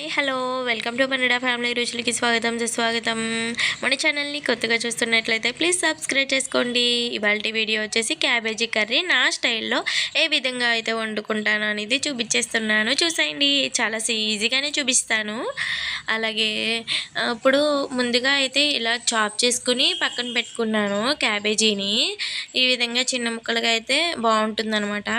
Hi hello. Welcome to మనడా family రుచులకి స్వాగతం సుస్వాగతం. మన ఛానల్ని కొత్తగా చూస్తున్నట్లయితే ప్లీజ్ సబ్స్క్రైబ్ చేసుకోండి. ఇవాళ వీడియో వచ్చేసి క్యాబేజీ కర్రీ నా స్టైల్లో ఏ విధంగా అయితే వండుకుంటాను అనేది చూపించేస్తున్నాను. చూసేయండి. చాలా ఈజీగానే చూపిస్తాను. అలాగే ఇప్పుడు ముందుగా అయితే ఇలా చాప్ చేసుకుని పక్కన పెట్టుకున్నాను క్యాబేజీని. ఈ విధంగా చిన్న ముక్కలుగా అయితే బాగుంటుందన్నమాట.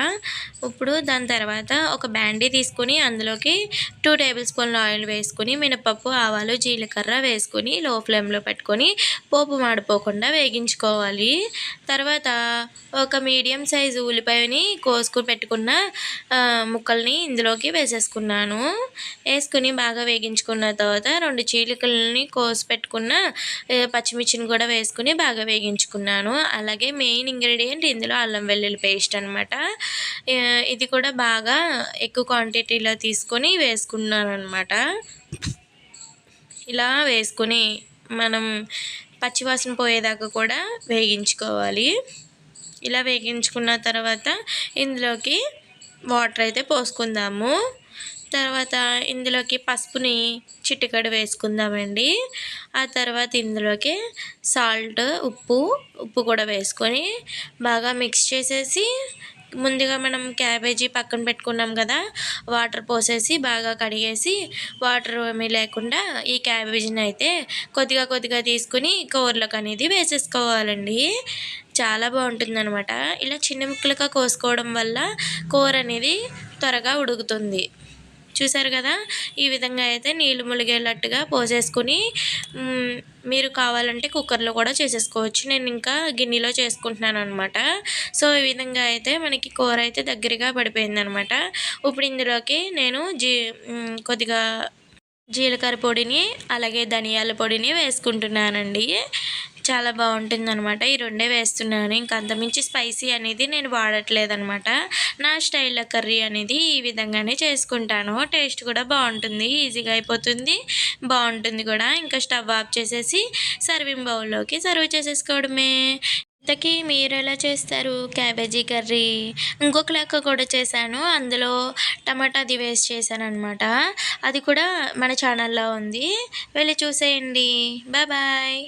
ఇప్పుడు దాని తర్వాత ఒక బ్యాండీ తీసుకుని అందులోకి టూ టేబుల్ స్పూన్ల ఆయిల్ వేసుకుని మినపప్పు ఆవాలు జీలకర్ర వేసుకొని లో ఫ్లేమ్లో పెట్టుకొని పోపు మాడిపోకుండా వేగించుకోవాలి. తర్వాత ఒక మీడియం సైజు ఉల్లిపాయని కోసుకుని పెట్టుకున్న ముక్కల్ని ఇందులోకి వేసేసుకున్నాను. వేసుకుని బాగా వేగించుకున్న తర్వాత రెండు చీలికలని కోసి పెట్టుకున్న పచ్చిమిర్చిని కూడా వేసుకుని బాగా వేగించుకున్నాను. అలాగే మెయిన్ ఇంగ్రీడియంట్ ఇందులో అల్లం వెల్లుల్లి పేస్ట్ అనమాట ఇది కూడా బాగా ఎక్కువ క్వాంటిటీలో తీసుకొని వేసుకున్నాను అనమాట ఇలా వేసుకుని మనం పచ్చివాసన పోయేదాకా కూడా వేగించుకోవాలి. ఇలా వేగించుకున్న తర్వాత ఇందులోకి వాటర్ అయితే పోసుకుందాము. తర్వాత ఇందులోకి పసుపుని చిటికడ వేసుకుందామండి. ఆ తర్వాత ఇందులోకి సాల్ట్ ఉప్పు ఉప్పు కూడా వేసుకొని బాగా మిక్స్ చేసేసి ముందుగా మనం క్యాబేజీ పక్కన పెట్టుకున్నాం కదా వాటర్ పోసేసి బాగా కడిగేసి వాటర్ ఏమీ లేకుండా ఈ క్యాబేజీని అయితే కొద్దిగా కొద్దిగా తీసుకుని కూరలకు అనేది వేసేసుకోవాలండి. చాలా బాగుంటుందన్నమాట. ఇలా చిన్న ముక్కలుగా కోసుకోవడం వల్ల కూర అనేది త్వరగా ఉడుకుతుంది. చూసారు కదా? ఈ విధంగా అయితే నీళ్ళు ములిగేటట్టుగా పోసేసుకుని మీరు కావాలంటే కుక్కర్లో కూడా చేసేసుకోవచ్చు. నేను ఇంకా గిన్నెలో చేసుకుంటున్నాను అనమాట సో ఈ విధంగా అయితే మనకి కూర అయితే దగ్గరగా పడిపోయింది అనమాట ఇప్పుడు ఇందులోకి నేను జీ కొద్దిగా జీలకర్ర పొడిని అలాగే ధనియాల పొడిని వేసుకుంటున్నానండి. చాలా బాగుంటుంది అనమాట ఈ రెండే వేస్తున్నాను. ఇంకా అంతమించి స్పైసీ అనేది నేను వాడట్లేదు అనమాట నా స్టైల్లో కర్రీ అనేది ఈ విధంగానే చేసుకుంటాను. టేస్ట్ కూడా బాగుంటుంది. ఈజీగా అయిపోతుంది. బాగుంటుంది కూడా. ఇంకా స్టవ్ ఆఫ్ చేసేసి సర్వింగ్ బౌల్లోకి సర్వ్ చేసేసుకోవడమే. ఇంతకీ మీరు ఎలా చేస్తారు క్యాబేజీ కర్రీ? ఇంకొక లెక్క కూడా చేశాను. అందులో టమాటా అది వేస్ట్ చేశాను అనమాట అది కూడా మన ఛానల్లో ఉంది. వెళ్ళి చూసేయండి. Bye bye.